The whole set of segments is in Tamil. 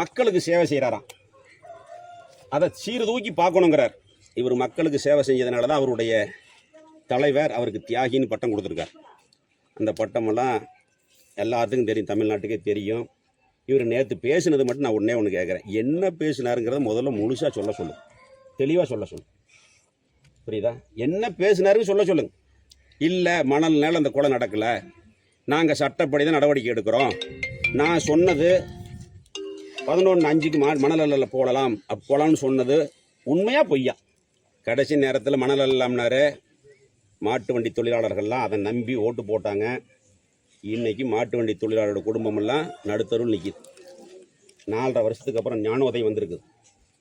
மக்களுக்கு சேவை செய்கிறாராம் அதை சீர்தூக்கி பார்க்கணுங்கிறார். இவர் மக்களுக்கு சேவை செஞ்சதுனால தான் அவருடைய தலைவர் அவருக்கு தியாகின்னு பட்டம் கொடுத்துருக்கார். அந்த பட்டமெல்லாம் எல்லாத்துக்கும் தெரியும். தமிழ்நாட்டுக்கே தெரியும். இவர் நேற்று பேசினது மட்டும் நான் உடனே ஒன்று கேட்குறேன் என்ன பேசினாருங்கிறத முதல்ல முழுசாக சொல்ல சொல்லு தெளிவாக சொல்ல சொல்லு புரியுதா? என்ன பேசினாருன்னு சொல்ல சொல்லுங்க. இல்லை மணல் நேரம் அந்த கொலை நடக்கலை. நாங்கள் சட்டப்படி தான் நடவடிக்கை எடுக்கிறோம். நான் சொன்னது பதினொன்று அஞ்சுக்கு மா மணல் போடலாம். அப்போ போகலாம்னு சொன்னது உண்மையாக பொய்யா? கடைசி நேரத்தில் மணல் அள்ளலாம்னாரு மாட்டு வண்டி தொழிலாளர்கள்லாம் அதை நம்பி ஓட்டு போட்டாங்க. இன்னைக்கு மாட்டு வண்டி தொழிலாளரோட குடும்பமெல்லாம் நடுத்தருள் நிற்கிது நாலரை வருஷத்துக்கு அப்புறம் ஞானோதயம் வந்திருக்குது.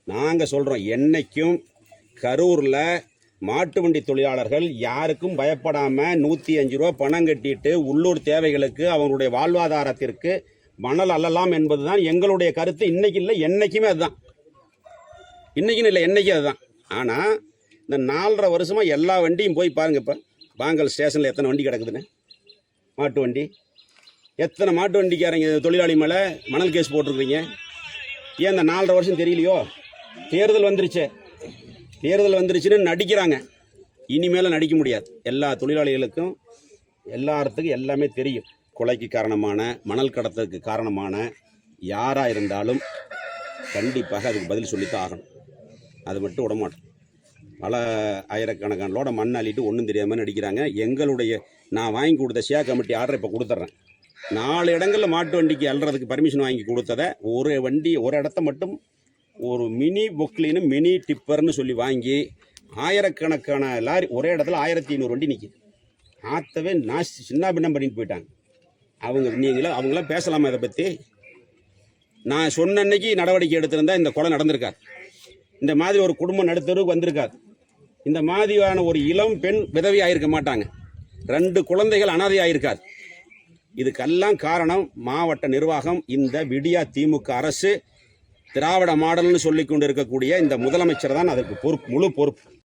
நாங்கள் சொல்கிறோம் என்னைக்கும் கரூரில் மாட்டு வண்டி தொழிலாளர்கள் யாருக்கும் பயப்படாமல் நூற்றி அஞ்சு ரூபா பணம் கட்டிட்டு உள்ளூர் தேவைகளுக்கு அவங்களுடைய வாழ்வாதாரத்திற்கு மணல் அள்ளலாம் என்பதுதான் எங்களுடைய கருத்து. இன்னைக்கு இல்லை என்றைக்குமே அதுதான். இன்னைக்குன்னு இல்லை என்றைக்கும் அதுதான். ஆனால் இந்த நாலரை வருஷமாக எல்லா வண்டியும் போய் பாருங்க இப்போ. பாங்கல் ஸ்டேஷனில் எத்தனை வண்டி கிடக்குதுன்னு? மாட்டு வண்டி. எத்தனை மாட்டு வண்டிக்காரங்க தொழிலாளி மேலே மணல் கேஸ் போட்டிருக்கீங்க ஏன் இந்த நாலரை வருஷம் தெரியலையோ? தேர்தல் வந்துருச்சு. தேர்தல் வந்துருச்சுன்னு நடிக்கிறாங்க. இனிமேல் நடிக்க முடியாது. எல்லா தொழிலாளிகளுக்கும் எல்லாத்துக்கும் எல்லாமே தெரியும். கொலைக்கு காரணமான மணல் கடத்தலுக்கு காரணமான யாராக இருந்தாலும் கண்டிப்பாக அதுக்கு பதில் சொல்லித்தான் ஆகணும். அது மட்டும் விட மாட்டோம். பல ஆயிரக்கணக்கான லோட மண் அள்ளிட்டு ஒன்றும் தெரியாமல் நடிக்கிறாங்க. எங்களுடைய நான் வாங்கி கொடுத்த ஷியா கமிட்டி ஆர்டர் இப்போ கொடுத்துட்றேன் நாலு இடங்களில் மாட்டு வண்டிக்கு அல்றதுக்கு பர்மிஷன் வாங்கி கொடுத்ததை ஒரு வண்டி ஒரு இடத்த மட்டும் ஒரு மினி பொக்லின்னு மினி டிப்பர்னு சொல்லி வாங்கி ஆயிரக்கணக்கான லாரி ஒரே இடத்துல ஆயிரத்தி ஐநூறு வண்டி நிற்கிது ஆற்றவே நாசி சின்ன பின்னம் பண்ணிட்டு போயிட்டாங்க. அவங்க நீங்களும் அவங்களாம் பேசலாமா இதை பற்றி நான் சொன்ன அன்னைக்கு நடவடிக்கை எடுத்திருந்தால் இந்த கொலை நடந்திருக்காது. இந்த மாதிரி ஒரு குடும்பம் நடுத்தருக்கு வந்திருக்காது. இந்த மாதிரியான ஒரு இளம் பெண் விதவி ஆயிருக்க மாட்டாங்க. ரெண்டு குழந்தைகள் அனாதை ஆயிருக்காது இதுக்கெல்லாம் காரணம் மாவட்ட நிர்வாகம் இந்த விடியா திமுக அரசு. திராவிட மாடல்னு சொல்லி கொண்டு இருக்கக்கூடிய இந்த முதலமைச்சர் தான் அதுக்கு பொறுப்பு முழு பொறுப்பு.